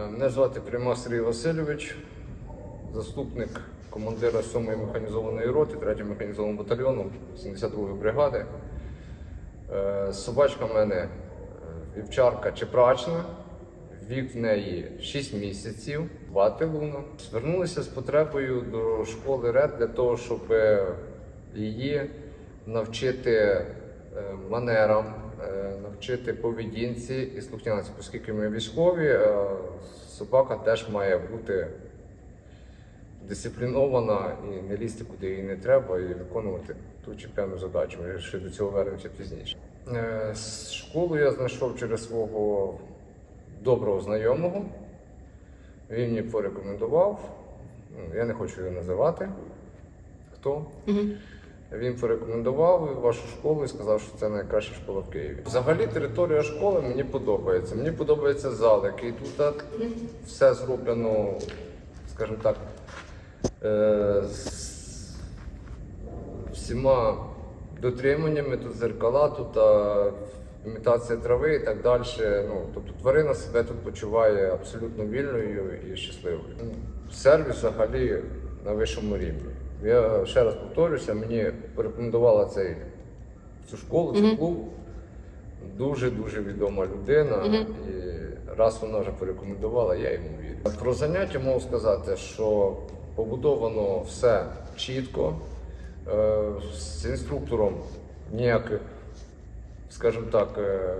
Е, Мене звати Пряма Сергій Васильович, заступник командира 7-ї механізованої роти 3-го механізованого батальйону 72-ї бригади. Е, Собачка в мене е, вівчарка чепрачна, вік в неї 6 місяців, звати Луна. Звернулися з потребою до школи РЕД для того, щоб її навчити манерам, навчити поведінці і слухняності, оскільки ми військові, е, собака теж має бути дисциплінована і не лізти куди їй не треба, і виконувати ту чи певну задачу. Ми ще до цього вернемося пізніше. Е, Школу я знайшов через свого доброго знайомого. Він мені порекомендував. Ну, Я не хочу його називати. Хто? Він порекомендував вашу школу і сказав, що це найкраща школа в Києві. Взагалі територія школи мені подобається. Мені подобається зал, який тут все зроблено, скажімо так, е, з всіма дотриманнями, тут зеркала, тут імітація трави і так далі. Ну, тобто тварина себе тут почуває абсолютно вільною і щасливою. Сервіс взагалі на вищому рівні. Я ще раз повторюся, мені порекомендувала цей, цю школу, цей клуб. Дуже-дуже відома людина. І раз вона вже порекомендувала, я йому вірю. Про заняття можу сказати, що побудовано все чітко. Е, З інструктором ніяких, скажімо так, е,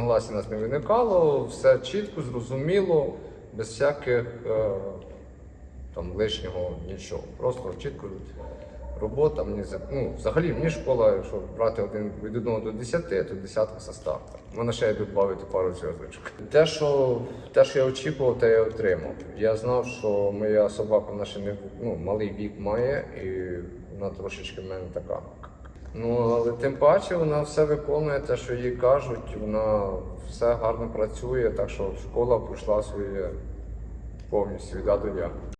нас не виникало, все чітко, зрозуміло, без всяких е, там лишнього нічого. Просто чітко робота. Мені ну, взагалі мені школа, якщо брати один від 1 до 10, то десятка состав. Можна ще й додати пару зв'язочок. Те, що те, що я очікував, те я отримав. Я знав, що моя собака вона не ну, малий вік має, і вона трошечки в мене така. Ну, але тим паче вона все виконує те, що їй кажуть, вона все гарно працює, так що школа пройшла своє повністю від А до Я.